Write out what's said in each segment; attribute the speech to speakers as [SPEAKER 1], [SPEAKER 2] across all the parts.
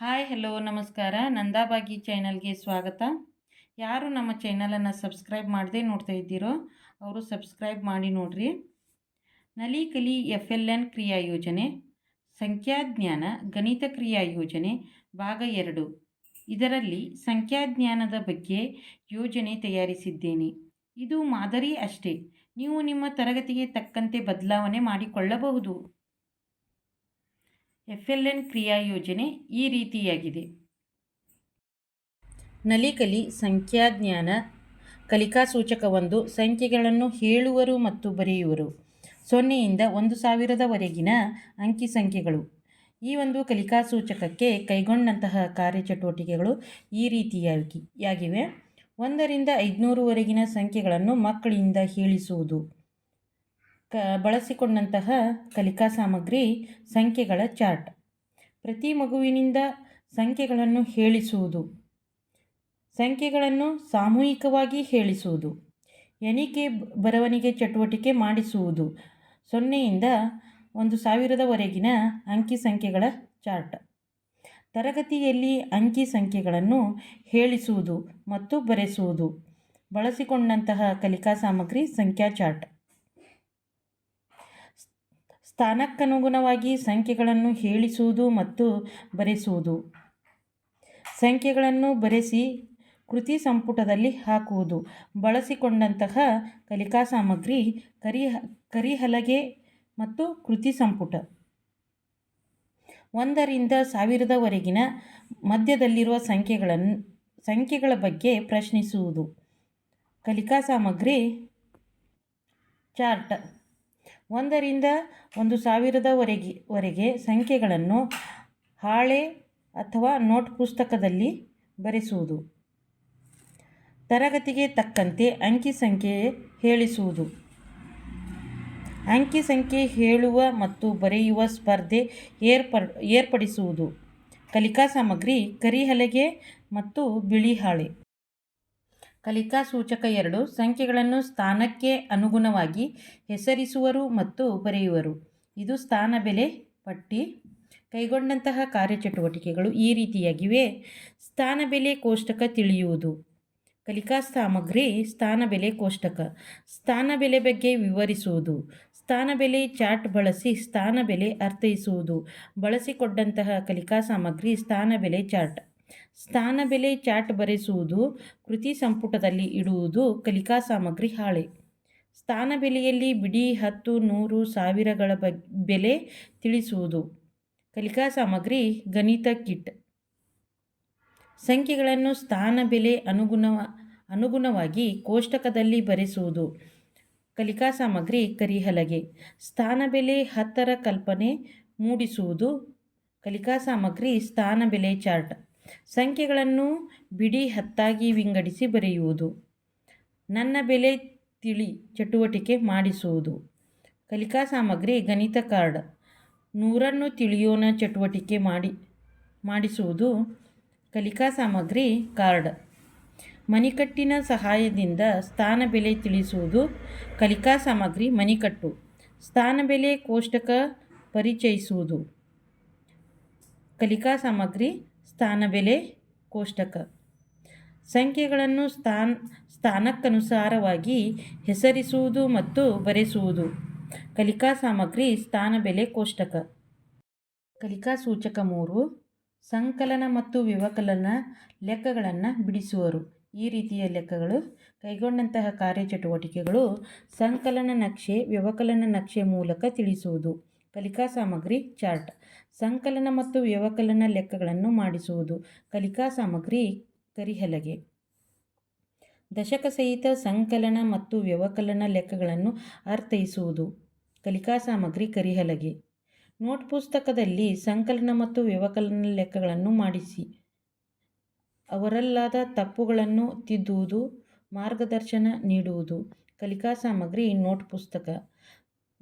[SPEAKER 1] Hi, hello, ನಮಸ್ಕಾರ. ನಂದಾಬಾಗಿ ಚಾನಲ್ಗೆ ಸ್ವಾಗತ. ಯಾರು ನಮ್ಮ ಚಾನಲನ್ನು ಸಬ್ಸ್ಕ್ರೈಬ್ ಮಾಡದೆ ನೋಡ್ತಾ ಇದ್ದೀರೋ, ಅವರು ಸಬ್ಸ್ಕ್ರೈಬ್ ಮಾಡಿ ನೋಡ್ರಿ. Nali Kali F L N ಕ್ರಿಯಾ ಯೋಜನೆ, ಸಂಖ್ಯಾಜ್ಞಾನ ಗಣಿತ ಕ್ರಿಯಾ ಯೋಜನೆ, ಭಾಗ ಎರಡು. ಇದರಲ್ಲಿ ಸಂಖ್ಯಾಜ್ಞಾನದ ಬಗ್ಗೆ ಯೋಜನೆ ತಯಾರಿಸಿದ್ದೇನೆ. ಇದು ಮಾದರಿ ಅಷ್ಟೇ. ನೀವು ನಿಮ್ಮ ತರಗತಿಗೆ ತಕ್ಕಂತೆ ಬದಲಾವಣೆ ಮಾಡಿಕೊಳ್ಳಬಹುದು. ಎಫ್ ಎಲ್ ಎನ್ ಕ್ರಿಯಾ ಯೋಜನೆ ಈ ರೀತಿಯಾಗಿದೆ. ನಲಿಕಲಿ ಸಂಖ್ಯಾಜ್ಞಾನ ಕಲಿಕಾ ಸೂಚಕವೊಂದು ಸಂಖ್ಯೆಗಳನ್ನು ಹೇಳುವರು ಮತ್ತು ಬರೆಯುವರು. ಸೊನ್ನೆಯಿಂದ ಒಂದು ಸಾವಿರದವರೆಗಿನ ಅಂಕಿ ಸಂಖ್ಯೆಗಳು. ಈ ಒಂದು ಕಲಿಕಾ ಸೂಚಕಕ್ಕೆ ಕೈಗೊಂಡಂತಹ ಕಾರ್ಯಚಟುವಟಿಕೆಗಳು ಈ ರೀತಿಯಾಗಿ ಯಾಗಿವೆ? ಒಂದರಿಂದ ಐದುನೂರುವರೆಗಿನ ಸಂಖ್ಯೆಗಳನ್ನು ಮಕ್ಕಳಿಂದ ಹೇಳಿಸುವುದು. ಕ, ಬಳಸಿಕೊಂಡಂತಹ ಕಲಿಕಾ ಸಾಮಗ್ರಿ ಸಂಖ್ಯೆಗಳ ಚಾರ್ಟ್. ಪ್ರತಿ ಮಗುವಿನಿಂದ ಸಂಖ್ಯೆಗಳನ್ನು ಹೇಳಿಸುವುದು. ಸಂಖ್ಯೆಗಳನ್ನು ಸಾಮೂಹಿಕವಾಗಿ ಹೇಳಿಸುವುದು. ಎಣಿಕೆ ಬರವಣಿಗೆ ಚಟುವಟಿಕೆ ಮಾಡಿಸುವುದು. ಸೊನ್ನೆಯಿಂದ ಒಂದು ಸಾವಿರದವರೆಗಿನ ಅಂಕಿ ಸಂಖ್ಯೆಗಳ ಚಾರ್ಟ್. ತರಗತಿಯಲ್ಲಿ ಅಂಕಿ ಸಂಖ್ಯೆಗಳನ್ನು ಹೇಳಿಸುವುದು ಮತ್ತು ಬರೆಸುವುದು. ಬಳಸಿಕೊಂಡಂತಹ ಕಲಿಕಾ ಸಾಮಗ್ರಿ ಸಂಖ್ಯಾ ಚಾರ್ಟ್. ಸ್ಥಾನಕ್ಕನುಗುಣವಾಗಿ ಸಂಖ್ಯೆಗಳನ್ನು ಹೇಳಿಸುವುದು ಮತ್ತು ಬರೆಸುವುದು. ಸಂಖ್ಯೆಗಳನ್ನು ಬರೆಸಿ ಕೃತಿ ಸಂಪುಟದಲ್ಲಿ ಹಾಕುವುದು. ಬಳಸಿಕೊಂಡಂತಹ ಕಲಿಕಾ ಸಾಮಗ್ರಿ ಕರಿ, ಕರಿಹಲಗೆ ಮತ್ತು ಕೃತಿ ಸಂಪುಟ. ಒಂದರಿಂದ ಸಾವಿರದವರೆಗಿನ ಮಧ್ಯದಲ್ಲಿರುವ ಸಂಖ್ಯೆಗಳನ್ನು ಸಂಖ್ಯೆಗಳ ಬಗ್ಗೆ ಪ್ರಶ್ನಿಸುವುದು. ಕಲಿಕಾ ಸಾಮಗ್ರಿ ಚಾರ್ಟ್ ಒಂದರಿಂದ ಒಂದು ಸಾವಿರದವರೆಗೆ ವರೆಗೆ ಸಂಖ್ಯೆಗಳನ್ನು ಹಾಳೆ ಅಥವಾ ನೋಟ್ ಪುಸ್ತಕದಲ್ಲಿ ಬರೆಸುವುದು. ತರಗತಿಗೆ ತಕ್ಕಂತೆ ಅಂಕಿ ಸಂಖ್ಯೆ ಹೇಳಿಸುವುದು. ಅಂಕಿ ಸಂಖ್ಯೆ ಹೇಳುವ ಮತ್ತು ಬರೆಯುವ ಸ್ಪರ್ಧೆ ಏರ್ಪಡ್, ಏರ್ಪಡಿಸುವುದು. ಕಲಿಕಾ ಸಾಮಗ್ರಿ, ಕರಿಹಲಗೆ ಮತ್ತು ಬಿಳಿ ಹಾಳೆ. ಕಲಿಕಾ ಸೂಚಕ ಎರಡು ಸಂಖ್ಯೆಗಳನ್ನು ಸ್ಥಾನಕ್ಕೆ ಅನುಗುಣವಾಗಿ ಹೆಸರಿಸುವರು ಮತ್ತು ಬರೆಯುವರು. ಇದು ಸ್ಥಾನ ಬೆಲೆ, ಪಟ್ಟಿ. ಕೈಗೊಂಡಂತಹ ಕಾರ್ಯಚಟುವಟಿಕೆಗಳು ಈ ರೀತಿಯಾಗಿವೆ. ಸ್ಥಾನ ಬೆಲೆ ಕೋಷ್ಟಕ ತಿಳಿಯುವುದು. ಕಲಿಕಾ ಸಾಮಗ್ರಿ, ಸ್ಥಾನ ಬೆಲೆ ಕೋಷ್ಟಕ. ಸ್ಥಾನ ಬೆಲೆ ಬಗ್ಗೆ ವಿವರಿಸುವುದು. ಸ್ಥಾನ ಬೆಲೆ ಚಾರ್ಟ್ ಬಳಸಿ ಸ್ಥಾನ ಬೆಲೆ ಅರ್ಥೈಸುವುದು. ಬಳಸಿಕೊಂಡಂತಹ ಕಲಿಕಾ ಸಾಮಗ್ರಿ ಸ್ಥಾನ ಬೆಲೆ ಚಾರ್ಟ್. ಸ್ಥಾನ ಬೆಲೆ ಚಾರ್ಟ್ ಬರೆಸುವುದು, ಕೃತಿ ಸಂಪುಟದಲ್ಲಿ ಇಡುವುದು, ಕಲಿಕಾ ಸಾಮಗ್ರಿ ಹಾಳೆ. ಸ್ಥಾನ ಬೆಲೆಯಲ್ಲಿ ಬಿಡಿ ಹತ್ತು ನೂರು ಸಾವಿರಗಳ ಬಗ್, ಬೆಲೆ ತಿಳಿಸುವುದು. ಕಲಿಕಾ ಸಾಮಗ್ರಿ, ಗಣಿತ ಕಿಟ್. ಸಂಖ್ಯೆಗಳನ್ನು ಸ್ಥಾನ ಬೆಲೆ ಅನುಗುಣ ಅನುಗುಣವಾಗಿ ಕೋಷ್ಟಕದಲ್ಲಿ ಬರೆಸುವುದು. ಕಲಿಕಾ ಸಾಮಗ್ರಿ, ಕರಿಹಲಗೆ. ಸ್ಥಾನ ಬೆಲೆ ಹತ್ತರ ಕಲ್ಪನೆ ಮೂಡಿಸುವುದು. ಕಲಿಕಾ ಸಾಮಗ್ರಿ, ಸ್ಥಾನ ಬೆಲೆ ಚಾರ್ಟ್. ಸಂಖ್ಯೆಗಳನ್ನು ಬಿಡಿ ಹತ್ತಾಗಿ ವಿಂಗಡಿಸಿ ಬರೆಯುವುದು. ನನ್ನ ಬೆಲೆ ತಿಳಿ ಚಟುವಟಿಕೆ ಮಾಡಿಸುವುದು. ಕಲಿಕಾ ಸಾಮಗ್ರಿ, ಗಣಿತ ಕಾರ್ಡ್. ನೂರನ್ನು ತಿಳಿಯೋಣ ಚಟುವಟಿಕೆ ಮಾಡಿ, ಮಾಡಿಸುವುದು ಕಲಿಕಾ ಸಾಮಗ್ರಿ ಕಾರ್ಡ್. ಮಣಿಕಟ್ಟಿನ ಸಹಾಯದಿಂದ ಸ್ಥಾನ ಬೆಲೆ ತಿಳಿಸುವುದು ಕಲಿಕಾ ಸಾಮಗ್ರಿ ಮಣಿಕಟ್ಟು. ಸ್ಥಾನ ಬೆಲೆ ಕೋಷ್ಟಕ ಪರಿಚಯಿಸುವುದು ಕಲಿಕಾ ಸಾಮಗ್ರಿ ಸ್ಥಾನ ಬೆಲೆ ಕೋಷ್ಟಕ. ಸಂಖ್ಯೆಗಳನ್ನು ಸ್ಥಾನ, ಸ್ಥಾನಕ್ಕನುಸಾರವಾಗಿ ಹೆಸರಿಸುವುದು ಮತ್ತು ಬರೆಸುವುದು. ಕಲಿಕಾ ಸಾಮಗ್ರಿ ಸ್ಥಾನ ಬೆಲೆ ಕೋಷ್ಟಕ. ಕಲಿಕಾ ಸೂಚಕ ಮೂರು, ಸಂಕಲನ ಮತ್ತು ವಿವಕಲನ ಲೆಕ್ಕಗಳನ್ನು ಬಿಡಿಸುವರು. ಈ ರೀತಿಯ ಲೆಕ್ಕಗಳು ಕೈಗೊಂಡಂತಹ ಕಾರ್ಯಚಟುವಟಿಕೆಗಳು ಸಂಕಲನ ನಕ್ಷೆ ವ್ಯವಕಲನ ನಕ್ಷೆ ಮೂಲಕ ತಿಳಿಸುವುದು. ಕಲಿಕಾ ಸಾಮಗ್ರಿ ಚಾರ್ಟ್. ಸಂಕಲನ ಮತ್ತು ವ್ಯವಕಲನ ಲೆಕ್ಕಗಳನ್ನು ಮಾಡಿಸುವುದು. ಕಲಿಕಾ ಸಾಮಗ್ರಿ ಕರಿಹಲಗೆ. ದಶಕ ಸಹಿತ ಸಂಕಲನ ಮತ್ತು ವ್ಯವಕಲನ ಲೆಕ್ಕಗಳನ್ನು ಅರ್ಥೈಸುವುದು. ಕಲಿಕಾ ಸಾಮಗ್ರಿ ಕರಿಹಲಗೆ. ನೋಟ್ ಪುಸ್ತಕದಲ್ಲಿ ಸಂಕಲನ ಮತ್ತು ವ್ಯವಕಲನ ಲೆಕ್ಕಗಳನ್ನು ಮಾಡಿಸಿ. ಅವರಲ್ಲಾದ ತಪ್ಪುಗಳನ್ನು ತಿದ್ದುವುದು, ಮಾರ್ಗದರ್ಶನ ನೀಡುವುದು. ಕಲಿಕಾ ಸಾಮಗ್ರಿ ನೋಟ್ ಪುಸ್ತಕ.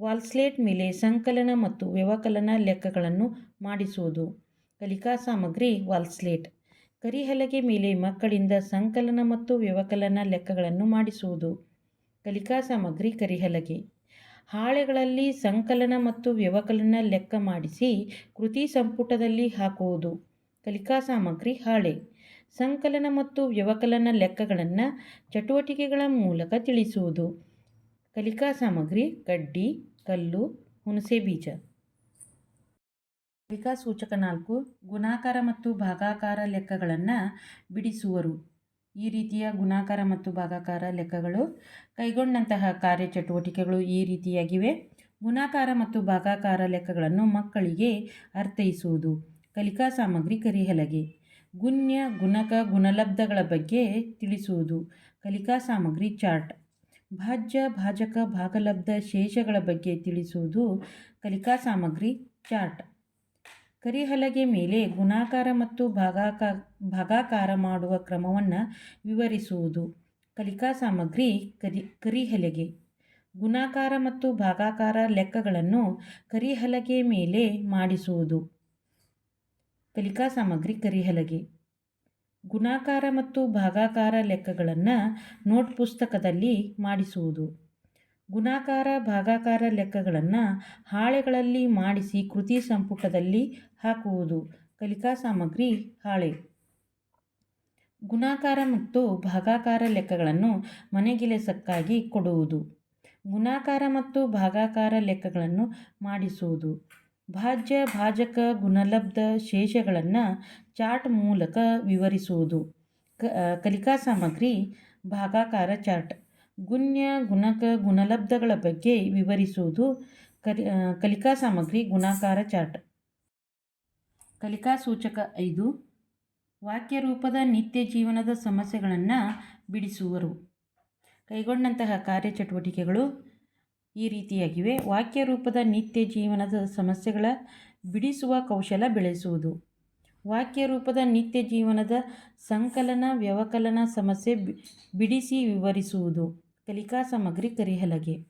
[SPEAKER 1] ವಾಲ್ಸ್ಲೇಟ್ ಮೇಲೆ ಸಂಕಲನ ಮತ್ತು ವ್ಯವಕಲನ ಲೆಕ್ಕಗಳನ್ನು ಮಾಡಿಸುವುದು. ಕಲಿಕಾ ಸಾಮಗ್ರಿ ವಾಲ್ಸ್ಲೇಟ್. ಕರಿಹಲಗೆ ಮೇಲೆ ಮಕ್ಕಳಿಂದ ಸಂಕಲನ ಮತ್ತು ವ್ಯವಕಲನ ಲೆಕ್ಕಗಳನ್ನು ಮಾಡಿಸುವುದು. ಕಲಿಕಾ ಸಾಮಗ್ರಿ ಕರಿಹಲಗೆ. ಹಾಳೆಗಳಲ್ಲಿ ಸಂಕಲನ ಮತ್ತು ವ್ಯವಕಲನ ಲೆಕ್ಕ ಮಾಡಿಸಿ ಕೃತಿ ಸಂಪುಟದಲ್ಲಿ ಹಾಕುವುದು. ಕಲಿಕಾ ಸಾಮಗ್ರಿ ಹಾಳೆ. ಸಂಕಲನ ಮತ್ತು ವ್ಯವಕಲನ ಲೆಕ್ಕಗಳನ್ನು ಚಟುವಟಿಕೆಗಳ ಮೂಲಕ ತಿಳಿಸುವುದು. ಕಲಿಕಾ ಸಾಮಗ್ರಿ, ಕಡ್ಡಿ, ಕಲ್ಲು, ಹುಣಸೆ ಬೀಜ. ಕಲಿಕಾ ಸೂಚಕ ನಾಲ್ಕು, ಗುಣಾಕಾರ ಮತ್ತು ಭಾಗಾಕಾರ ಲೆಕ್ಕಗಳನ್ನು ಬಿಡಿಸುವರು. ಈ ರೀತಿಯ ಗುಣಾಕಾರ ಮತ್ತು ಭಾಗಾಕಾರ ಲೆಕ್ಕಗಳು ಕೈಗೊಂಡಂತಹ ಕಾರ್ಯಚಟುವಟಿಕೆಗಳು ಈ ರೀತಿಯಾಗಿವೆ. ಗುಣಾಕಾರ ಮತ್ತು ಭಾಗಾಕಾರ ಲೆಕ್ಕಗಳನ್ನು ಮಕ್ಕಳಿಗೆ ಅರ್ಥೈಸುವುದು. ಕಲಿಕಾ ಸಾಮಗ್ರಿ ಕರಿಹಲಗೆ. ಗುಣ್ಯ, ಗುಣಕ, ಗುಣಲಬ್ಧಗಳ ಬಗ್ಗೆ ತಿಳಿಸುವುದು. ಕಲಿಕಾ ಸಾಮಗ್ರಿ ಚಾರ್ಟ್. ಭಾಜ್ಯ, ಭಾಜಕ, ಭಾಗಲಬ್ಧ ಶೇಷಗಳ ಬಗ್ಗೆ ತಿಳಿಸುವುದು ಕಲಿಕಾ ಸಾಮಗ್ರಿ ಚಾರ್ಟ್. ಕರಿಹಲಗೆ ಮೇಲೆ ಗುಣಾಕಾರ ಮತ್ತು ಭಾಗಾಕ, ಭಾಗಾಕಾರ ಮಾಡುವ ಕ್ರಮವನ್ನು ವಿವರಿಸುವುದು ಕಲಿಕಾ ಸಾಮಗ್ರಿ ಕರಿ, ಕರಿಹಲಗೆ. ಗುಣಾಕಾರ ಮತ್ತು ಭಾಗಾಕಾರ ಲೆಕ್ಕಗಳನ್ನು ಕರಿಹಲಗೆ ಮೇಲೆ ಮಾಡಿಸುವುದು ಕಲಿಕಾ ಸಾಮಗ್ರಿ ಕರಿಹಲಗೆ. ಗುಣಾಕಾರ ಮತ್ತು ಭಾಗಾಕಾರ ಲೆಕ್ಕಗಳನ್ನು ನೋಟ್ ಪುಸ್ತಕದಲ್ಲಿ ಮಾಡಿಸುವುದು. ಗುಣಾಕಾರ, ಭಾಗಾಕಾರ ಲೆಕ್ಕಗಳನ್ನು ಹಾಳೆಗಳಲ್ಲಿ ಮಾಡಿಸಿ ಕೃತಿ ಸಂಪುಟದಲ್ಲಿ ಹಾಕುವುದು. ಕಲಿಕಾ ಸಾಮಗ್ರಿ, ಹಾಳೆ. ಗುಣಾಕಾರ ಮತ್ತು ಭಾಗಾಕಾರ ಲೆಕ್ಕಗಳನ್ನು ಮನೆಗೆಲಸಕ್ಕಾಗಿ ಕೊಡುವುದು. ಗುಣಾಕಾರ ಮತ್ತು ಭಾಗಾಕಾರ ಲೆಕ್ಕಗಳನ್ನು ಮಾಡಿಸುವುದು. ಭಾಜ್ಯ, ಭಾಜಕ, ಗುಣಲಬ್ಧ ಶೇಷಗಳನ್ನು ಚಾರ್ಟ್ ಮೂಲಕ ವಿವರಿಸುವುದು. ಕಲಿಕಾ ಸಾಮಗ್ರಿ, ಭಾಗಾಕಾರ ಚಾರ್ಟ್ ಗುಣ್ಯ, ಗುಣಕ, ಗುಣಲಬ್ಧಗಳ ಬಗ್ಗೆ ವಿವರಿಸುವುದು ಕಲಿ ಕಲಿಕಾ ಸಾಮಗ್ರಿ, ಗುಣಾಕಾರ ಚಾರ್ಟ್ ಕಲಿಕಾ ಸೂಚಕ ಐದು, ವಾಕ್ಯ ರೂಪದ ನಿತ್ಯ ಜೀವನದ ಸಮಸ್ಯೆಗಳನ್ನು ಬಿಡಿಸುವರು. ಕೈಗೊಂಡಂತಹ ಕಾರ್ಯಚಟುವಟಿಕೆಗಳು ಈ ರೀತಿಯಾಗಿವೆ. ವಾಕ್ಯ ರೂಪದ ನಿತ್ಯ ಜೀವನದ ಸಮಸ್ಯೆಗಳ ಬಿಡಿಸುವ ಕೌಶಲ ಬೆಳೆಸುವುದು. ವಾಕ್ಯ ರೂಪದ ನಿತ್ಯ ಜೀವನದ ಸಂಕಲನ, ವ್ಯವಕಲನ ಸಮಸ್ಯೆ ಬಿಡಿಸಿ ವಿವರಿಸುವುದು. ಕಲಿಕಾ ಸಾಮಗ್ರಿ ಕರಿಹಲಗೆ.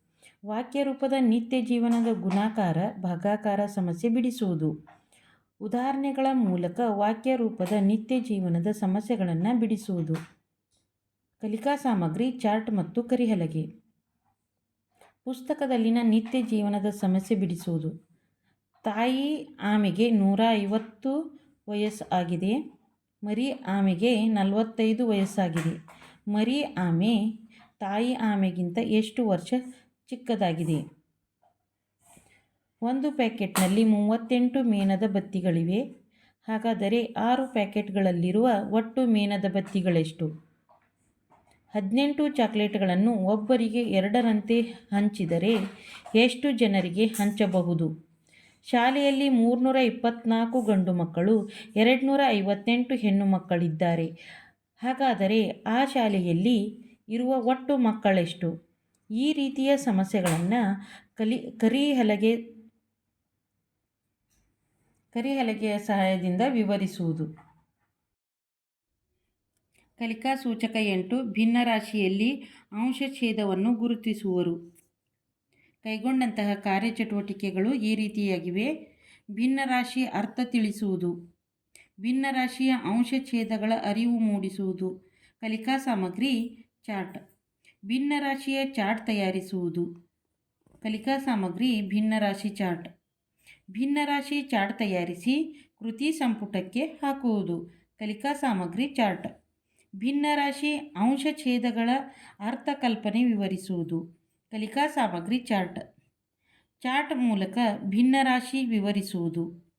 [SPEAKER 1] ವಾಕ್ಯ ರೂಪದ ನಿತ್ಯ ಜೀವನದ ಗುಣಾಕಾರ, ಭಾಗಾಕಾರ ಸಮಸ್ಯೆ ಬಿಡಿಸುವುದು. ಉದಾಹರಣೆಗಳ ಮೂಲಕ ವಾಕ್ಯ ರೂಪದ ನಿತ್ಯ ಜೀವನದ ಸಮಸ್ಯೆಗಳನ್ನು ಬಿಡಿಸುವುದು. ಕಲಿಕಾ ಸಾಮಗ್ರಿ, ಚಾರ್ಟ್ ಮತ್ತು ಕರಿಹಲಗೆ. ಪುಸ್ತಕದಲ್ಲಿನ ನಿತ್ಯ ಜೀವನದ ಸಮಸ್ಯೆ ಬಿಡಿಸುವುದು. ತಾಯಿ ಆಮೆಗೆ ನೂರ ಐವತ್ತು ವಯಸ್ಸು ಆಗಿದೆ ಮರಿ ಆಮೆಗೆ ನಲವತ್ತೈದು ವಯಸ್ಸಾಗಿದೆ. ಮರಿ ಆಮೆ ತಾಯಿ ಆಮೆಗಿಂತ ಎಷ್ಟು ವರ್ಷ ಚಿಕ್ಕದಾಗಿದೆ? ಒಂದು ಪ್ಯಾಕೆಟ್ನಲ್ಲಿ ಮೂವತ್ತೆಂಟು ಮೇಣದ ಬತ್ತಿಗಳಿವೆ. ಹಾಗಾದರೆ ಆರು ಪ್ಯಾಕೆಟ್ಗಳಲ್ಲಿರುವ ಒಟ್ಟು ಮೇಣದ ಬತ್ತಿಗಳೆಷ್ಟು? ಹದಿನೆಂಟು ಚಾಕ್ಲೇಟ್ಗಳನ್ನು ಒಬ್ಬರಿಗೆ ಎರಡರಂತೆ ಹಂಚಿದರೆ ಎಷ್ಟು ಜನರಿಗೆ ಹಂಚಬಹುದು? ಶಾಲೆಯಲ್ಲಿ ಮೂರ್ನೂರ ಇಪ್ಪತ್ತ್ನಾಲ್ಕು ಗಂಡು ಮಕ್ಕಳು, ಎರಡುನೂರ ಐವತ್ತೆಂಟು ಹೆಣ್ಣು ಮಕ್ಕಳಿದ್ದಾರೆ. ಹಾಗಾದರೆ ಆ ಶಾಲೆಯಲ್ಲಿ ಇರುವ ಒಟ್ಟು ಮಕ್ಕಳೆಷ್ಟು? ಈ ರೀತಿಯ ಸಮಸ್ಯೆಗಳನ್ನು ಕಲಿ, ಕರಿಹಲಗೆ, ಕರಿಹಲಗೆಯ ಸಹಾಯದಿಂದ ವಿವರಿಸುವುದು. ಕಲಿಕಾ ಸೂಚಕ ಎಂಟು ಭಿನ್ನ ರಾಶಿಯಲ್ಲಿ ಅಂಶಛೇದವನ್ನು ಗುರುತಿಸುವರು. ಕೈಗೊಂಡಂತಹ ಕಾರ್ಯಚಟುವಟಿಕೆಗಳು ಈ ರೀತಿಯಾಗಿವೆ. ಭಿನ್ನ ರಾಶಿ ಅರ್ಥ ತಿಳಿಸುವುದು. ಭಿನ್ನ ರಾಶಿಯ ಅಂಶಛೇದಗಳ ಅರಿವು ಮೂಡಿಸುವುದು. ಕಲಿಕಾ ಸಾಮಗ್ರಿ ಚಾರ್ಟ್. ಭಿನ್ನ ರಾಶಿಯ ಚಾರ್ಟ್ ತಯಾರಿಸುವುದು. ಕಲಿಕಾ ಸಾಮಗ್ರಿ ಭಿನ್ನ ರಾಶಿ ಚಾರ್ಟ್. ಭಿನ್ನ ರಾಶಿ ಚಾರ್ಟ್ ತಯಾರಿಸಿ ಕೃತಿ ಸಂಪುಟಕ್ಕೆ ಹಾಕುವುದು. ಕಲಿಕಾ ಸಾಮಗ್ರಿ ಚಾರ್ಟ್. ಭಿನ್ನರಾಶಿ ಅಂಶಛೇದಗಳ ಅರ್ಥಕಲ್ಪನೆ ವಿವರಿಸುವುದು. ಕಲಿಕಾ ಸಾಮಗ್ರಿ ಚಾರ್ಟ್. ಚಾರ್ಟ್ ಮೂಲಕ ಭಿನ್ನರಾಶಿ ವಿವರಿಸುವುದು.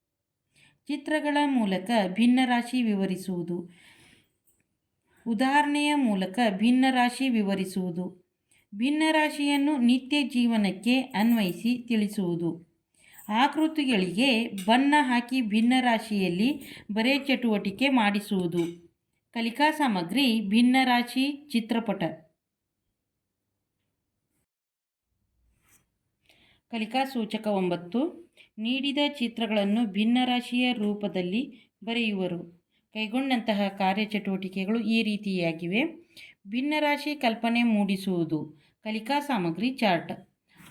[SPEAKER 1] ಚಿತ್ರಗಳ ಮೂಲಕ ಭಿನ್ನರಾಶಿ ವಿವರಿಸುವುದು. ಉದಾಹರಣೆಯ ಮೂಲಕ ಭಿನ್ನರಾಶಿ ವಿವರಿಸುವುದು. ಭಿನ್ನರಾಶಿಯನ್ನು ನಿತ್ಯ ಜೀವನಕ್ಕೆ ಅನ್ವಯಿಸಿ ತಿಳಿಸುವುದು. ಆಕೃತಿಗಳಿಗೆ ಬಣ್ಣ ಹಾಕಿ ಭಿನ್ನರಾಶಿಯಲ್ಲಿ ಬರೆ ಚಟುವಟಿಕೆ ಮಾಡಿಸುವುದು. ಕಲಿಕಾ ಸಾಮಗ್ರಿ ಭಿನ್ನರಾಶಿ ಚಿತ್ರಪಟ. ಕಲಿಕಾ ಸೂಚಕ ಒಂಬತ್ತು, ನೀಡಿದ ಚಿತ್ರಗಳನ್ನು ಭಿನ್ನರಾಶಿಯ ರೂಪದಲ್ಲಿ ಬರೆಯುವರು. ಕೈಗೊಂಡಂತಹ ಕಾರ್ಯಚಟುವಟಿಕೆಗಳು ಈ ರೀತಿಯಾಗಿವೆ. ಭಿನ್ನರಾಶಿ ಕಲ್ಪನೆ ಮೂಡಿಸುವುದು, ಕಲಿಕಾ ಸಾಮಗ್ರಿ ಚಾರ್ಟ್,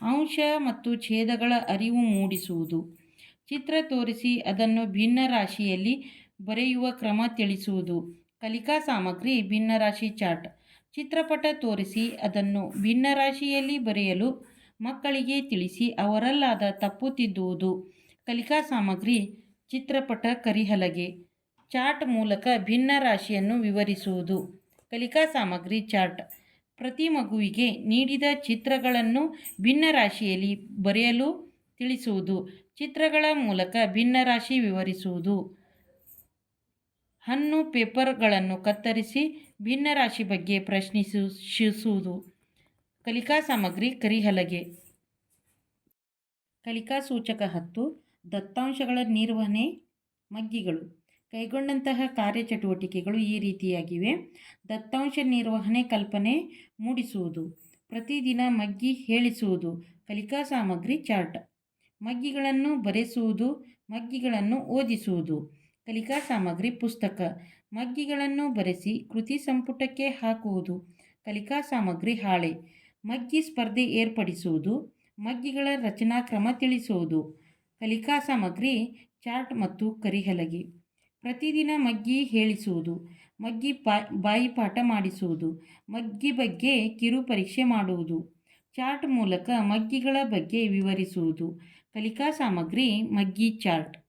[SPEAKER 1] ಅಂಶ ಮತ್ತು ಛೇದಗಳ ಅರಿವು ಮೂಡಿಸುವುದು. ಚಿತ್ರ ತೋರಿಸಿ ಅದನ್ನು ಭಿನ್ನರಾಶಿಯಲ್ಲಿ ಬರೆಯುವ ಕ್ರಮ ತಿಳಿಸುವುದು. ಕಲಿಕಾ ಸಾಮಗ್ರಿ ಭಿನ್ನರಾಶಿ ಚಾರ್ಟ್. ಚಿತ್ರಪಟ ತೋರಿಸಿ ಅದನ್ನು ಭಿನ್ನರಾಶಿಯಲ್ಲಿ ಬರೆಯಲು ಮಕ್ಕಳಿಗೆ ತಿಳಿಸಿ ಅವರಲ್ಲಾದ ತಪ್ಪು ತಿದ್ದುವುದು. ಕಲಿಕಾ ಸಾಮಗ್ರಿ, ಚಿತ್ರಪಟ ಕರಿಹಲಗೆ. ಚಾರ್ಟ್ ಮೂಲಕ ಭಿನ್ನ ರಾಶಿಯನ್ನು ವಿವರಿಸುವುದು. ಕಲಿಕಾ ಸಾಮಗ್ರಿ ಚಾರ್ಟ್. ಪ್ರತಿ ಮಗುವಿಗೆ ನೀಡಿದ ಚಿತ್ರಗಳನ್ನು ಭಿನ್ನ ರಾಶಿಯಲ್ಲಿ ಬರೆಯಲು ತಿಳಿಸುವುದು. ಚಿತ್ರಗಳ ಮೂಲಕ ಭಿನ್ನ ರಾಶಿ ವಿವರಿಸುವುದು. ಹಣ್ಣು ಪೇಪರ್ಗಳನ್ನು ಕತ್ತರಿಸಿ ಭಿನ್ನ ರಾಶಿ ಬಗ್ಗೆ ಪ್ರಶ್ನಿಸುವುದು. ಕಲಿಕಾ ಸಾಮಗ್ರಿ ಕರಿಹಲಗೆ ಕಲಿಕಾ ಸೂಚಕ ಹತ್ತು, ದತ್ತಾಂಶಗಳ ನಿರ್ವಹಣೆ, ಮಗ್ಗಿಗಳು. ಕೈಗೊಂಡಂತಹ ಕಾರ್ಯಚಟುವಟಿಕೆಗಳು ಈ ರೀತಿಯಾಗಿವೆ. ದತ್ತಾಂಶ ನಿರ್ವಹಣೆ ಕಲ್ಪನೆ ಮೂಡಿಸುವುದು. ಪ್ರತಿದಿನ ಮಗ್ಗಿ ಹೇಳಿಸುವುದು. ಕಲಿಕಾ ಸಾಮಗ್ರಿ ಚಾರ್ಟ್. ಮಗ್ಗಿಗಳನ್ನು ಬರೆಸುವುದು, ಮಗ್ಗಿಗಳನ್ನು ಓದಿಸುವುದು. ಕಲಿಕಾ ಸಾಮಗ್ರಿ ಪುಸ್ತಕ. ಮಗ್ಗಿಗಳನ್ನು ಬರೆಸಿ ಕೃತಿ ಸಂಪುಟಕ್ಕೆ ಹಾಕುವುದು. ಕಲಿಕಾ ಸಾಮಗ್ರಿ ಹಾಳೆ. ಮಗ್ಗಿ ಸ್ಪರ್ಧೆ ಏರ್ಪಡಿಸುವುದು. ಮಗ್ಗಿಗಳ ರಚನಾ ಕ್ರಮ ತಿಳಿಸುವುದು. ಕಲಿಕಾ ಸಾಮಗ್ರಿ ಚಾರ್ಟ್ ಮತ್ತು ಕರಿಹಲಗೆ. ಪ್ರತಿದಿನ ಮಗ್ಗಿ ಹೇಳಿಸುವುದು. ಮಗ್ಗಿ ಪಾ ಬಾಯಿಪಾಠ ಮಾಡಿಸುವುದು. ಮಗ್ಗಿ ಬಗ್ಗೆ ಕಿರು ಪರೀಕ್ಷೆ ಮಾಡುವುದು. ಚಾರ್ಟ್ ಮೂಲಕ ಮಗ್ಗಿಗಳ ಬಗ್ಗೆ ವಿವರಿಸುವುದು. ಕಲಿಕಾ ಸಾಮಗ್ರಿ ಮಗ್ಗಿ ಚಾರ್ಟ್.